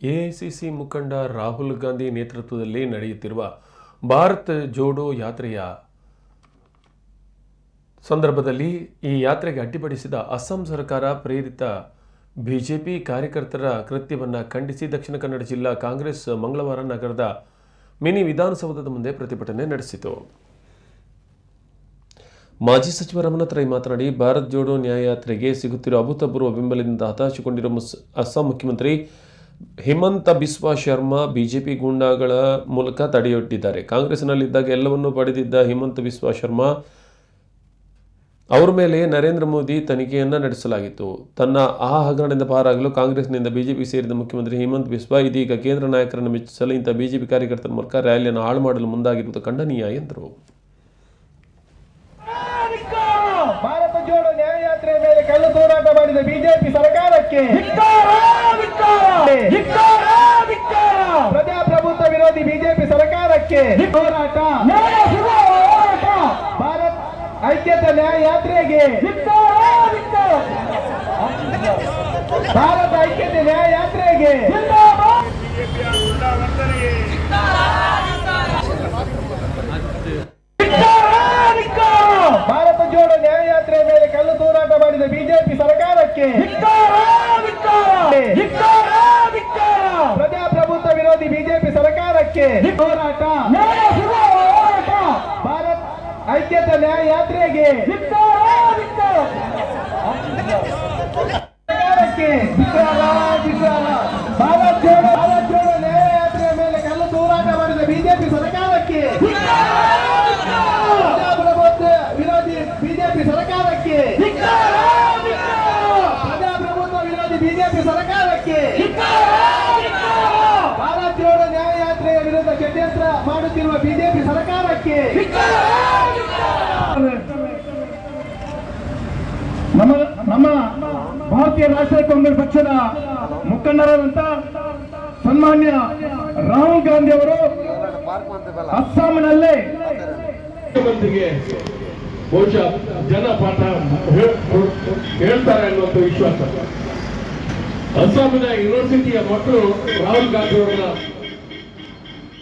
AICC ಮುಖಂಡ ರಾಹುಲ್ ಗಾಂಧಿ ನೇತೃತ್ವದಲ್ಲಿ ನಡೆಯುತ್ತಿರುವ ಭಾರತ್ ಜೋಡೋ ಯಾತ್ರೆಯ ಸಂದರ್ಭದಲ್ಲಿ ಈ ಯಾತ್ರೆಗೆ ಅಡ್ಡಿಪಡಿಸಿದ ಅಸ್ಸಾಂ ಸರ್ಕಾರ ಪ್ರೇರಿತ ಬಿಜೆಪಿ ಕಾರ್ಯಕರ್ತರ ಕೃತ್ಯವನ್ನು ಖಂಡಿಸಿ ದಕ್ಷಿಣ ಕನ್ನಡ ಜಿಲ್ಲಾ ಕಾಂಗ್ರೆಸ್ ಮಂಗಳವಾರ ನಗರದ ಮಿನಿ ವಿಧಾನಸೌಧದ ಮುಂದೆ ಪ್ರತಿಭಟನೆ ನಡೆಸಿತು. ಮಾಜಿ ಸಚಿವ ರಮನಾಥ್ ರೈ ಮಾತನಾಡಿ, ಭಾರತ್ ಜೋಡೋ ನ್ಯಾಯಯಾತ್ರೆಗೆ ಸಿಗುತ್ತಿರುವ ಅಭೂತಪೂರ್ವ ಬೆಂಬಲದಿಂದ ಹತಾಶಗೊಂಡಿರುವ ಅಸ್ಸಾಂ ಮುಖ್ಯಮಂತ್ರಿ ಹಿಮಂತ ಬಿಸ್ವಾ ಶರ್ಮಾ ಬಿಜೆಪಿ ಗೂಂಡಾಗಳ ಮೂಲಕ ತಡೆಯೊಡ್ಡಿದ್ದಾರೆ. ಕಾಂಗ್ರೆಸ್ನಲ್ಲಿದ್ದಾಗ ಎಲ್ಲವನ್ನೂ ಪಡೆದಿದ್ದ ಹಿಮಂತ ಬಿಸ್ವಾ ಶರ್ಮಾ ಅವರ ಮೇಲೆ ನರೇಂದ್ರ ಮೋದಿ ತನಿಖೆಯನ್ನು ನಡೆಸಲಾಗಿತ್ತು. ತನ್ನ ಆ ಹಗರಣದಿಂದ ಪಾರಾಗಲು ಕಾಂಗ್ರೆಸ್ನಿಂದ ಬಿಜೆಪಿ ಸೇರಿದ ಮುಖ್ಯಮಂತ್ರಿ ಹಿಮಂತ್ ಬಿಸ್ವಾ ಇದೀಗ ಕೇಂದ್ರ ನಾಯಕರನ್ನು ಮೆಚ್ಚಿಸಲು ಇಂಥ ಬಿಜೆಪಿ ಕಾರ್ಯಕರ್ತರ ಮೂಲಕ ರ್ಯಾಲಿಯನ್ನು ಹಾಳು ಮಾಡಲು ಮುಂದಾಗಿರುವುದು ಖಂಡನೀಯ ಎಂದರು. ಭಾರತ ಜೋಡೋ ನ್ಯಾಯಯಾತ್ರೆ ಮೇಲೆ ಕಲ್ಲು ತೋರಾಟ ಮಾಡಿದ ಬಿಜೆಪಿ ಸರ್ಕಾರಕ್ಕೆ. ಪ್ರಜಾಪ್ರಭುತ್ವ ವಿರೋಧಿ ಬಿಜೆಪಿ ಸರ್ಕಾರಕ್ಕೆ ಹೋರಾಟ. ಭಾರತ್ ಐಕ್ಯತೆ ನ್ಯಾಯಯಾತ್ರೆಗೆ. ಭಾರತ ಐಕ್ಯತೆ ನ್ಯಾಯಯಾತ್ರೆಗೆ. ಭಾರತ ಜೋಡೋ ನ್ಯಾಯಯಾತ್ರೆ ಮೇಲೆ ಕಲ್ಲು ತೂರಾಟ ಮಾಡಿದ ಬಿಜೆಪಿ ಸರ್ಕಾರಕ್ಕೆ ಪ್ರಜಾಪ್ರಭುತ್ವ ವಿರೋಧಿ ಬಿಜೆಪಿ ಸರ್ಕಾರಕ್ಕೆ ಹೋರಾಟ. ಭಾರತ್ ಐಕ್ಯತೆ ನ್ಯಾಯಯಾತ್ರೆಗೆ ಸರ್ಕಾರಕ್ಕೆ ಧಿಕ್ಕಾರ, ಧಿಕ್ಕಾರ. ಭಾರತ್ ಜೋಡೋ ಭಾರತ್ ಜೋಡೋ ನ್ಯಾಯಯಾತ್ರೆಯ ಮೇಲೆ ಕಲ್ಲು ತೂರಾಟ ಮಾಡಿದ ಬಿಜೆಪಿ ಸರ್ಕಾರಕ್ಕೆ ಪ್ರಜಾಪ್ರಭುತ್ವ ವಿರೋಧಿ ಬಿಜೆಪಿ ಸರ್ಕಾರಕ್ಕೆ ಪ್ರಜಾಪ್ರಭುತ್ವ ವಿರೋಧಿ ಬಿಜೆಪಿ ಸರ್ಕಾರಕ್ಕೆ ಭಾರತ್ ಜೋಡೋ ನ್ಯಾಯಯಾತ್ರೆಯ ವಿರುದ್ಧ ಷಡ್ಯಂತ್ರ ಮಾಡುತ್ತಿರುವ ಬಿಜೆಪಿ ಸರ್ಕಾರಕ್ಕೆ. ನಮ್ಮ ನಮ್ಮ ಭಾರತೀಯ ರಾಷ್ಟ್ರೀಯ ಕಾಂಗ್ರೆಸ್ ಪಕ್ಷದ ಮುಖಂಡರಾದಂತ ಸನ್ಮಾನ್ಯ ರಾಹುಲ್ ಗಾಂಧಿ ಅವರು ಅಸ್ಸಾಂನಲ್ಲೇ ಬಹುಶಃ ಜನ ಪಾಠ ಹೇಳ್- ಹೇಳ್ತಾರೆ ಅನ್ನುವಂಥ ವಿಶ್ವಾಸ. ಅಸ್ಸಾಂನ ಯೂನಿವರ್ಸಿಟಿಯ ಮಕ್ಕಳು ರಾಹುಲ್ ಗಾಂಧಿ ಅವರನ್ನ